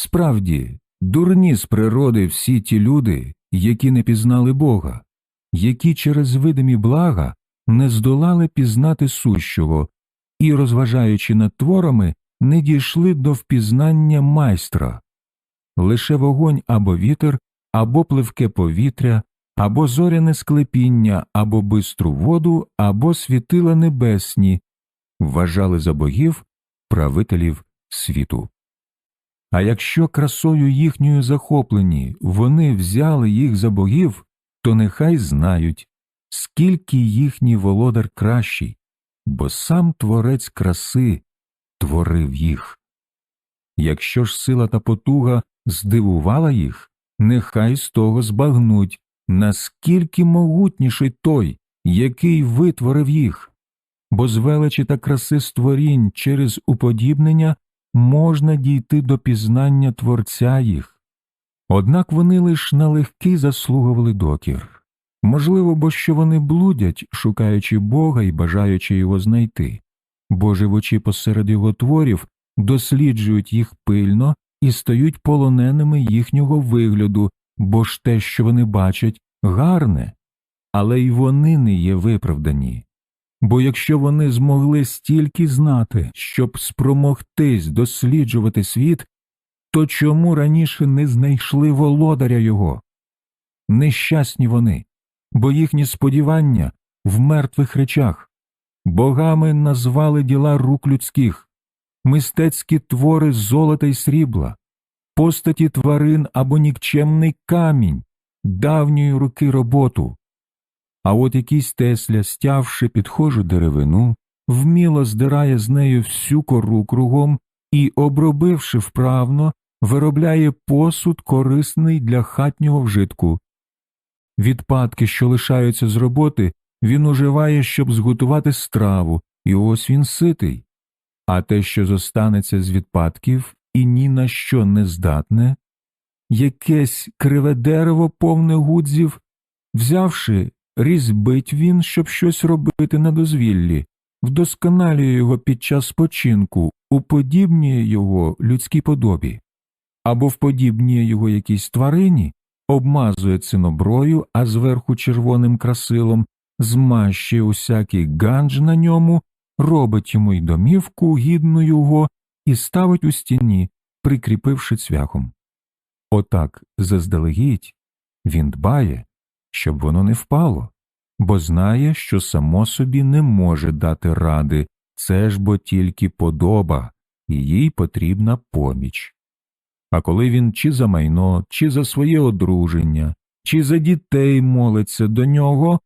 Справді, дурні з природи всі ті люди, які не пізнали Бога, які через видимі блага не здолали пізнати сущого і, розважаючи над творами, не дійшли до впізнання майстра. Лише вогонь або вітер, або пливке повітря, або зоряне склепіння, або бистру воду, або світила небесні вважали за богів правителів світу. А якщо красою їхньою захоплені вони взяли їх за богів, то нехай знають, скільки їхній володар кращий, бо сам творець краси творив їх. Якщо ж сила та потуга здивувала їх, нехай з того збагнуть, наскільки могутніший той, який витворив їх, бо з величі та краси створінь через уподібнення можна дійти до пізнання Творця їх. Однак вони лиш налегки заслугували докір. Можливо, бо що вони блудять, шукаючи Бога і бажаючи його знайти, бо живучи посеред його творів, досліджують їх пильно і стають полоненими їхнього вигляду, бо ж те, що вони бачать, гарне, але й вони не є виправдані. Бо якщо вони змогли стільки знати, щоб спромогтись досліджувати світ, то чому раніше не знайшли володаря його? Нещасні вони, бо їхні сподівання в мертвих речах, богами назвали діла рук людських, мистецькі твори золота й срібла, постаті тварин або нікчемний камінь, давньої руки роботу. А от якийсь Тесля, стявши підхожу деревину, вміло здирає з нею всю кору кругом і, обробивши вправно, виробляє посуд корисний для хатнього вжитку. Відпадки, що лишаються з роботи, він уживає, щоб зготувати страву, і ось він ситий. А те, що зостанеться з відпадків і ні на що не здатне, якесь криве дерево повне гудзів, взявши, різьбить він, щоб щось робити на дозвіллі, вдосконалює його під час спочинку, уподібнює його людській подобі, або вподібнює його якійсь тварині, обмазує циноброю, а зверху червоним красилом, змащує усякий ганж на ньому, робить йому й домівку гідну його і ставить у стіні, прикріпивши цвяхом. Отак заздалегідь він дбає, щоб воно не впало, бо знає, що само собі не може дати ради, це ж бо тільки подоба, і їй потрібна поміч. А коли він чи за майно, чи за своє одруження, чи за дітей молиться до нього,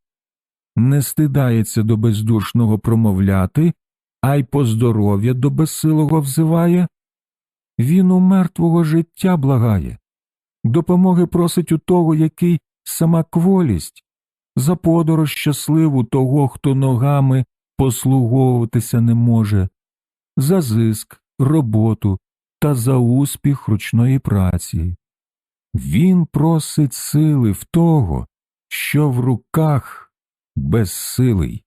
не стидається до бездушного промовляти, а й по здоров'я до безсилого взиває, він у мертвого життя благає, допомоги просить у того, який сама кволість, за подорож щасливу того, хто ногами послуговуватися не може, за зиск, роботу та за успіх ручної праці. Він просить сили в того, що в руках безсилий.